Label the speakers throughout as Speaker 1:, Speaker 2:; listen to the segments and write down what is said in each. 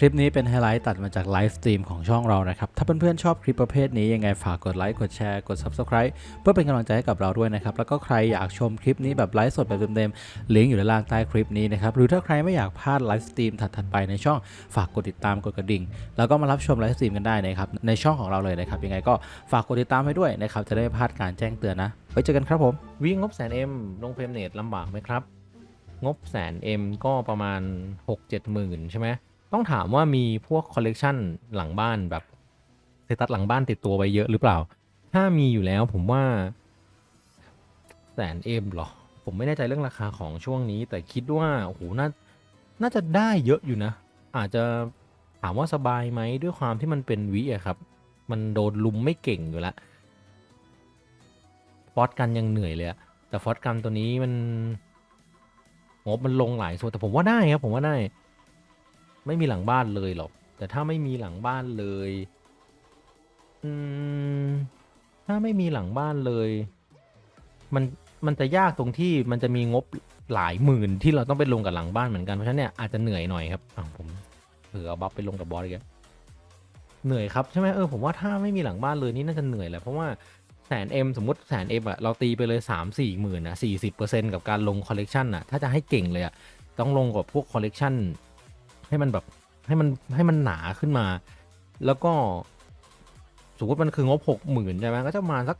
Speaker 1: คลิปนี้เป็นไฮไลท์ตัดมาจากไลฟ์สตรีมของช่องเรานะครับ ถ้าเพื่อนๆชอบคลิปประเภทนี้ยังไงฝากกดไลค์ กดแชร์ กด Subscribe เพื่อเป็นกำลังใจให้กับเราด้วยนะครับ แล้วก็ใครอยากชมคลิปนี้แบบไลฟ์สดแบบเต็มๆลิงก์อยู่ด้านล่างใต้คลิปนี้นะครับ หรือถ้าใครไม่อยากพลาดไลฟ์สตรีมถัดๆไปในช่องฝากกดติดตามกดกระดิ่ง แล้วก็มารับชมไลฟ์สตรีมกันได้นะครับในช่องของเราเลยนะครับยังไงก็ฝากกดติดตามให้ด้วยนะครับจะได้ไม่พลาดการแจ้งเตือนนะไว้เจอกันครับผม
Speaker 2: วิ่งงบแสนเอ็มลงเฟรมเนตลำบากไหมครับงบแสนเอ็มก็ประมาณ 6 7หมื่นใช่ไหม ต้องถามว่ามีพวกคอลเลกชันหลังบ้านแบบเซตัสหลังบ้านติดตัวไปเยอะหรือเปล่า ถ้ามีอยู่แล้วผมว่าแสนเอ็มหรอ ผมไม่แน่ใจเรื่องราคาของช่วงนี้ แต่คิดว่าโอ้โหน่าน่าจะได้เยอะอยู่นะ อาจจะถามว่าสบายไหมด้วยความที่มันเป็นวิอะครับ มันโดนลุมไม่เก่งอยู่ล้วฟอสกันยังเหนื่อยเลยอะแต่ฟอสกันตัวนี้มันงบมันลงหลายส่วนแต่ผมว่าได้ครับผมว่าได้ ไม่มีหลังบ้านเลยหรอก แต่ถ้าไม่มีหลังบ้านเลย อืม ถ้าไม่มีหลังบ้านเลย มัน มันจะยากตรงที่มันจะมีงบหลายหมื่นที่เราต้องไปลงกับหลังบ้านเหมือนกัน เพราะฉะนั้นเนี่ยอาจจะเหนื่อยหน่อยครับอ้าวผมเผื่อบัฟไปลงกับบอสอีกแล้วเหนื่อยครับใช่ไหมเออผมว่าถ้าไม่มีหลังบ้านเลยนี่น่าจะเหนื่อยแหละเพราะว่าแสนเอ็มสมมติแสนเอ็มอะเราตีไปเลยสามสี่หมื่นอะสี่สิบเปอร์เซ็นต์กับการลงคอลเลกชันอะถ้าจะให้เก่งเลยอะต้องลงกับพวกคอลเลกชัน ให้มันแบบให้มันให้มันหนาขึ้นมา แล้วก็สมมติมันคืองบหกหมื่นใช่ไหมก็จะมาสัก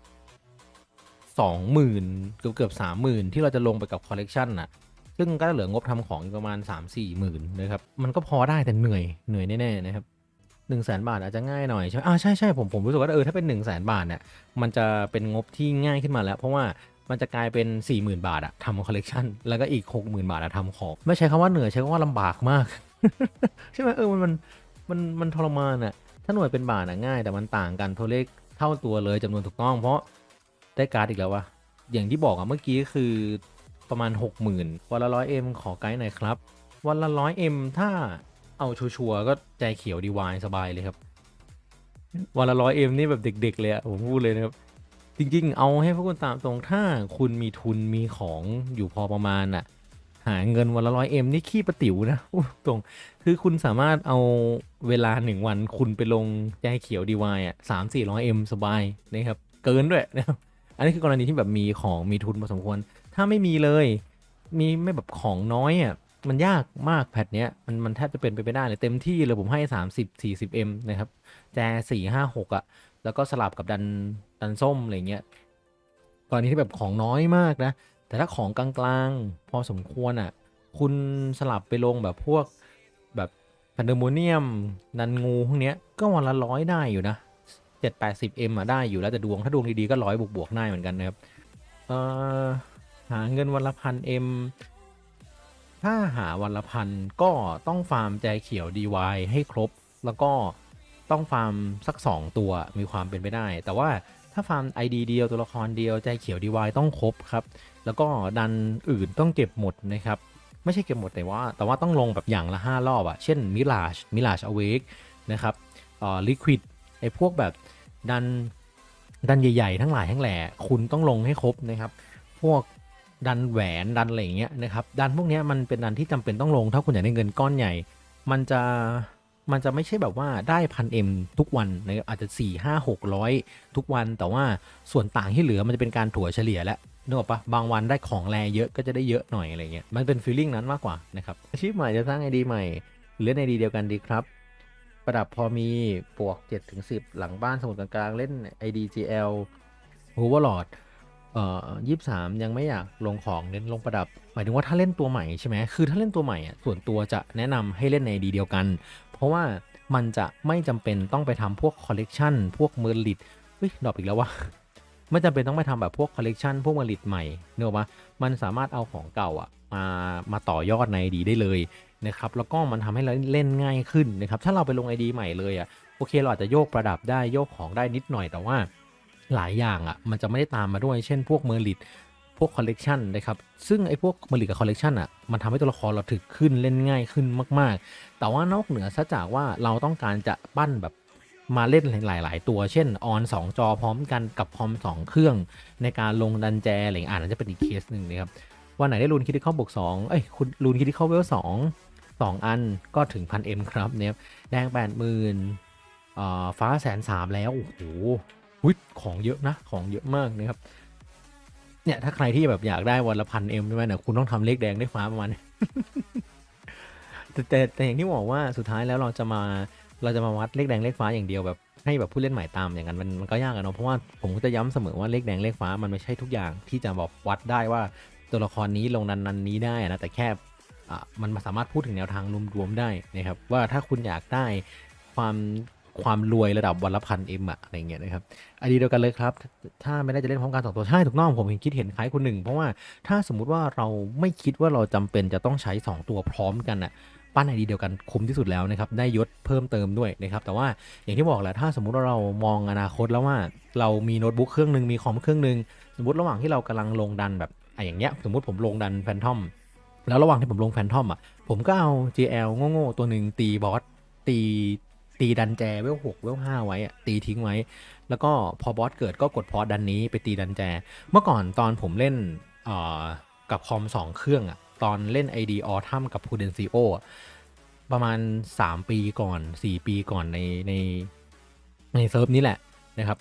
Speaker 2: สองหมื่นเกือบเกือบสามหมื่นที่เราจะลงไปกับคอลเลกชันอะซึ่งก็เหลืองบทำของอีกประมาณสามสี่หมื่นนะครับ มันก็พอได้แต่เหนื่อยเหนื่อยแน่ๆนะครับหนึ่งแสนบาทอาจจะง่ายหน่อยใช่ไหมอ่าใช่ใช่ผมผมรู้สึกว่าเออถ้าเป็นหนึ่งแสนบาทเนี่ยมันจะเป็นงบที่ง่ายขึ้นมาแล้ว เพราะว่ามันจะกลายเป็น 4 0,000 บาทอะทำคอลเลกชันแล้วก็อีก 60,000 บาทอะทำของ ไม่ใช้คำว่าเหนื่อยใช้คำว่าลำบากมาก ใช่ไหมเออมันมันมันมันทรมานอะถ้าหน่วยเป็นบาทอะง่าย แต่มันต่างกันตัวเลขเท่าตัวเลยจำนวนถูกต้อง เพราะได้การ์ดอีกแล้ววะอย่างที่บอกอะเมื่อกี้คือประมาณ 60,000 วันละร้อยเอ็มขอไกด์หน่อยครับ วันละร้อยเอ็มถ้าเอาชัวร์ก็ใจเขียวดีวายสบายเลยครับ วันละร้อยเอ็มนี่แบบเด็ก ๆ เลยอะผมพูดเลยนะครับ จริง ๆ เอาให้พวกคุณตามตรงถ้าคุณมีทุนมีของอยู่พอประมาณอะ หาเงินวันละร้อยเอ็มนี่ขี้ประติ๋วนะตรงคือคุณสามารถเอาเวลาหนึ่งวันคุณไปลงใจเขียวดีวายอะสามสี่ร้อยเอ็มสบายนะครับ เกินด้วยนะครับอันนี้คือกรณีที่แบบมีของมีทุนพอสมควร ถ้าไม่มีเลย มีไม่แบบของน้อยอะมันยากมากแพทเนี้ยมันมันแทบจะเป็นไปไม่ได้เลยเต็มที่เลยผมให้ 30 40 m นะครับแจสี่ห้าหกอะแล้วก็สลับกับดันดันส้มอะไรเงี้ยกรณีที่แบบของน้อยมากนะ แต่ถ้าของกลางๆ พอสมควรอะ คุณสลับไปลงแบบพวกแบบแพนเดโมเนียม นันงูพวกเนี้ยก็วันละร้อยได้อยู่นะเจ็ดแปดสิบเอ็มอะได้อยู่แล้วแต่ดวงถ้าดวงดีๆก็ร้อยบวกๆได้เหมือนกันนะครับเอ่อหาเงินวันละพันเอ็มถ้าหาวันละพันก็ต้องฟาร์มใจเขียว DY ให้ครบ แล้วก็ต้องฟาร์มสัก 2 ตัวมีความเป็นไปได้ แต่ว่า ถ้าฟาร์ม ID เดียวตัวละครเดียวใจเขียว DY ต้องครบครับ แล้วก็ดันอื่นต้องเก็บหมดนะครับไม่ใช่เก็บหมดแต่ว่า แต่ว่าต้องลงแบบอย่างละ 5 รอบอะเช่น Mirage Mirage Awake นะครับเอ่อ Liquid ไอพวกแบบดันดันใหญ่ๆ ทั้งหลายทั้งแหล่คุณต้องลงให้ครบนะครับ พวกดันแหวนดันอะไรอย่างเงี้ยนะครับดันพวกเนี้ยมันเป็นดันที่จำเป็นต้องลง ถ้าคุณอยากได้เงินก้อนใหญ่ มันจะ มันจะไม่ใช่แบบว่าได้พันเอ็มทุกวันนะครับอาจจะ4ี่ห้าหกร้อยทุกวัน แต่ว่าส่วนต่างที่เหลือมันจะเป็นการถั่วเฉลี่ยแล้วนึกออกปะบางวันได้ของแรเยอะก็จะได้เยอะหน่อยอะไรเงี้ยมันเป็นฟีลลิ่งนั้นมากกว่านะครับอาชีพใหม่จะสร้างไอดีใหม่ หรือเล่นดีเดียวกันดีครับ ประดับพอมีปวก7ถึง10 หลังบ้านสมุดกลางๆเล่น IDGL Overlord เอ่อยี่สามยังไม่อยากลงของเน้นลงประดับ หมายถึงว่าถ้าเล่นตัวใหม่ใช่ไหมคือถ้าเล่นตัวใหม่อะส่วนตัวจะแนะนำให้เล่นในดีเดียวกัน เพราะว่ามันจะไม่จำเป็นต้องไปทำพวกคอลเลกชันพวกเมอร์ลิตเฮ้ยดรอปอีกแล้ววะไม่จำเป็นต้องไปทำแบบพวกคอลเลกชันพวกเมอร์ลิตใหม่เนอะปะมันสามารถเอาของเก่าอะมามาต่อยอดในดีได้เลยนะครับแล้วก็มันทำให้เราเล่นง่ายขึ้นนะครับถ้าเราไปลงไอดีใหม่เลยอะโอเคเราอาจจะโยกประดับได้โยกของได้นิดหน่อยแต่ว่าหลายอย่างอะมันจะไม่ได้ตามมาด้วย เช่นพวกเมอร์ลิต พวกคอลเลกชันนะครับซึ่งไอ้พวกเมอร์ลิตกับคอลเลกชันอะมันทำให้ตัวละครเราถึกขึ้นเล่นง่ายขึ้นมาก ๆ แต่ว่านอกเหนือซะจากว่าเราต้องการจะปั้นแบบมาเล่นหลาย ๆ ตัว เช่น ออน 2 จอพร้อมกันกับคอม 2 เครื่อง ในการลงดันแจอะไรอย่างอ่านนจะเป็นอีกเคสหนึ่งนะครับ วันไหนได้รูนคิดที่เข้าบวก2เอ้ยคุณรูนคิดที่เข้าเวล2 2อันก็ถึงพันเอ็มครับเนี่ยแดง8 0 0 0 0อ่าฟ้าแสนสามแล้ว โอ้โหของเยอะนะ ของเยอะมากนะครับ เนี่ยถ้าใครที่แบบอยากได้วันละพันเอ็มใช่ไหมเนี่ยคุณต้องทำเลขแดงด้วยฟ้าประมาณแต่แต่แต่อย่างที่บอกว่าสุดท้ายแล้วเราจะมาเราจะมาวัดเลขแดงเลขฟ้าอย่างเดียวแบบให้แบบผู้เล่นใหม่ตามอย่างนั้นมันมันก็ยากอะเนาะเพราะว่าผมก็จะย้ำเสมอว่าเลขแดงเลขฟ้ามันไม่ใช่ทุกอย่างที่จะบอกวัดได้ว่าตัวละครนี้ลงนันนันนี้ได้นะแต่แค่อะมันสามารถพูดถึงแนวทางรวมๆได้นะครับว่าถ้าคุณอยากได้ความ ความรวยระดับวันละพันเอ็มอะอะไรเงี้ยนะครับอันเดียวกันเลยครับ ถ้าไม่ได้จะเล่นพร้อมกันสองตัวใช่ถูกต้องผมเห็นคิดเห็นคล้ายคนหนึ่งเพราะว่าถ้าสมมุติว่าเราไม่คิดว่าเราจำเป็นจะต้องใช้ 2 ตัวพร้อมกันอะปั้นไอเดียเดียวกันคุ้มที่สุดแล้วนะครับได้ยศเพิ่มเติมด้วยนะครับแต่ว่าอย่างที่บอกแหละถ้าสมมุติว่าเรามองอนาคตแล้วว่าเรามีโน้ตบุ๊กเครื่องหนึ่งมีคอมเครื่องหนึ่งสมมติระหว่างที่เรากำลังลงดันแบบออย่างเงี้ยสมมติผมลงดันแฟนทอมแล้วระหว่างที่ผมลงแฟนทอมอะผมก็เอา GL โง่ๆตัวหนึ่งตีบอสตี ตีดันแจเวลหกเวลห้าไว้อะตีทิ้งไว้ แล้วก็พอบอสเกิดก็กดพอดันนี้ไปตีดันแจ เมื่อก่อนตอนผมเล่นกับคอม2เครื่องอะตอนเล่น ID a u t u m กับ Prudencio อประมาณ 3 ปีก่อน 4 ปีก่อนในในในเซิร์ฟนี้แหละนะครับ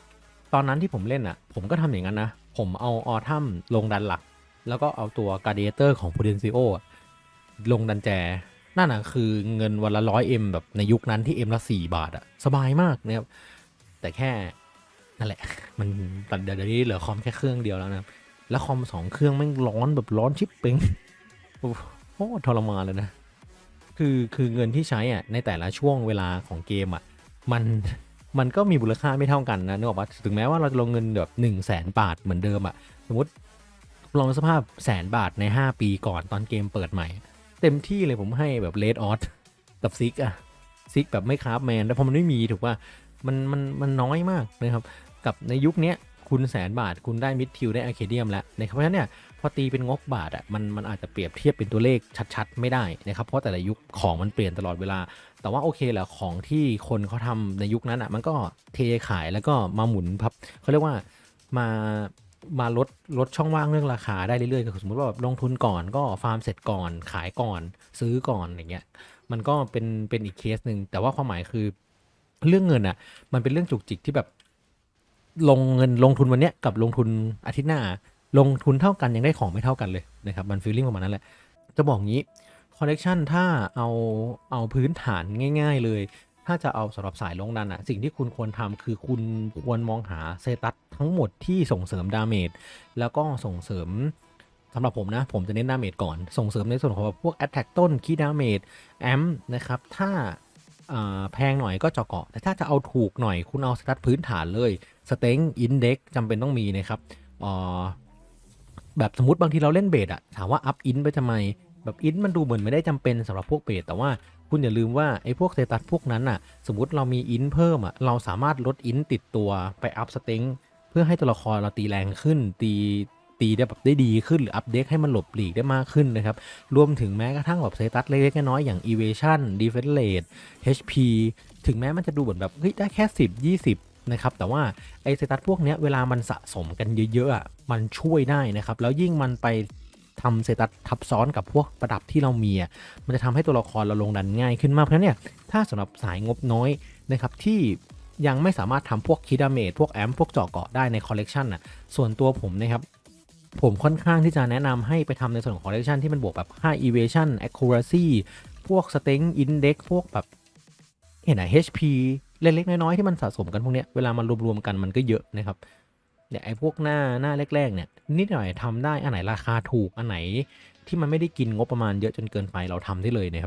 Speaker 2: ตอนนั้นที่ผมเล่นอะผมก็ทำอย่างนั้นนะ ผมเอาออทัมลงดันหลัก แล้วก็เอาตัว Gladiator ของ Prudencio อลงดันแจ นั่นอะคือเงินวันละร้อยเอ็มแบบในยุคนั้นที่เอ็มละสี่บาทอะสบายมากนะครับแต่แค่นั่นแหละ มันตอนเดี๋ยวนี้เหลือคอมแค่เครื่องเดียวแล้วนะแล้วคอมสองเครื่องแม่งร้อนแบบร้อนชิปเป่งโอ้โหทรมานเลยนะ คือคือเงินที่ใช้อะในแต่ละช่วงเวลาของเกมอะมันมันก็มีมูลค่าไม่เท่ากันนะนึกออกปะถึงแม้ว่าเราจะลงเงินแบบ1นึ่งแสนบาทเหมือนเดิมอะสมมติลองสภาพแสนบาทใน 5 ปีก่อนตอนเกมเปิดใหม่ เต็มที่เลยผมให้แบบเลดออสกับซิกอะซิกแบบไม่คราฟแมนแล้วพอมันไม่มีถูกป่ะมันมันมันน้อยมากนะครับ กับในยุคนี้คุณแสนบาทคุณได้มิดทิวได้อะเคเดียมแล้วนะครับเพราะฉะนั้นเนี่ยพอตีเป็นงบบาทอะมันมันอาจจะเปรียบเทียบเป็นตัวเลขชัด ๆ ไม่ได้นะครับเพราะแต่ละยุคของมันเปลี่ยนตลอดเวลา แต่ว่าโอเคแหละของที่คนเขาทำในยุคนั้นอะมันก็เทขายแล้วก็มาหมุนพับเขาเรียกว่ามา มาลดลดช่องว่างเรื่องราคาได้เรื่อยๆก็คือสมมติว่าแบบลงทุนก่อนก็ฟาร์มเสร็จก่อนขายก่อน ซื้อก่อนอย่างเงี้ย มันก็เป็นเป็นอีกเคสหนึ่งแต่ว่าความหมายคือ เรื่องเงินอะ มันเป็นเรื่องจุกจิกที่แบบ ลงเงินลงทุนวันเนี้ยกับลงทุนอาทิตย์หน้า ลงทุนเท่ากันยังได้ของไม่เท่ากันเลยนะครับมันฟีลลิ่งประมาณนั้นแหละจะบอกงี้คอลเลกชันถ้าเอาเอาพื้นฐานง่าย ๆ เลย ถ้าจะเอาสำหรับสายลงดันอะสิ่งที่คุณควรทำคือคุณควรมองหาเซตัสทั้งหมดที่ส่งเสริมดาเมจแล้วก็ส่งเสริมสำหรับผมนะ ผมจะเน้นดาเมจก่อน ส่งเสริมในส่วนของพวก Attack ต้นคีดาเมจแอมนะครับ ถ้าแพงหน่อยก็เจาะเกาะ แต่ถ้าจะเอาถูกหน่อยคุณเอาสตัตพื้นฐานเลยสเต็งอินเด็กจำเป็นต้องมีนะครับแบบสมมติบางทีเราเล่นเบสอะถามว่าอัพอินไปทำไมแบบอินมันดูเหมือนไม่ได้จำเป็นสำหรับพวกเบสแต่ว่า คุณอย่าลืมว่าไอ้พวกเซตัสพวกนั้นอะสมมติเรามีอินเพิ่มอะเราสามารถลดอินติดตัวไปอัพสเต็งเพื่อให้ตัวละครเราตีแรงขึ้น ตีตีได้แบบได้ดีขึ้นหรืออัปเดตให้มันหลบหลีกได้มากขึ้นนะครับ รวมถึงแม้กระทั่งแบบเซตัสเล็กๆน้อยๆอย่าง evasion defense rate HP ถึงแม้มันจะดูเหมือนแบบเฮ้ยได้แค่ 10 20นะครับแต่ว่าไอเซตัสพวกเนี้ยเวลามันสะสมกันเยอะๆอะมันช่วยได้นะครับ แล้วยิ่งมันไป ทำเซตัสทับซ้อนกับพวกประดับที่เรามีมันจะทำให้ตัวละครเราลงดันง่ายขึ้นมากเพราะฉะนั้นเนี่ยถ้าสำหรับสายงบน้อยนะครับที่ยังไม่สามารถทำพวกคิดาเมจพวกแอมพวกเจาะเกาะได้ในคอลเลกชันอะส่วนตัวผมนะครับผมค่อนข้างที่จะแนะนำให้ไปทำในส่วนของ collection ที่มันบวกแบบค่า evasion accuracy พวก strength index พวกแบบเห็นไหน HP เล็กๆน้อยๆที่มันสะสมกันพวกเนี้ยเวลามารวมๆกันมันก็เยอะนะครับ เนี่ยไอ้พวกหน้าหน้าแรกๆเนี่ยนิดหน่อยทำได้อันไหนราคาถูกอันไหนที่มันไม่ได้กินงบประมาณเยอะจนเกินไปเราทำได้เลยนะครับ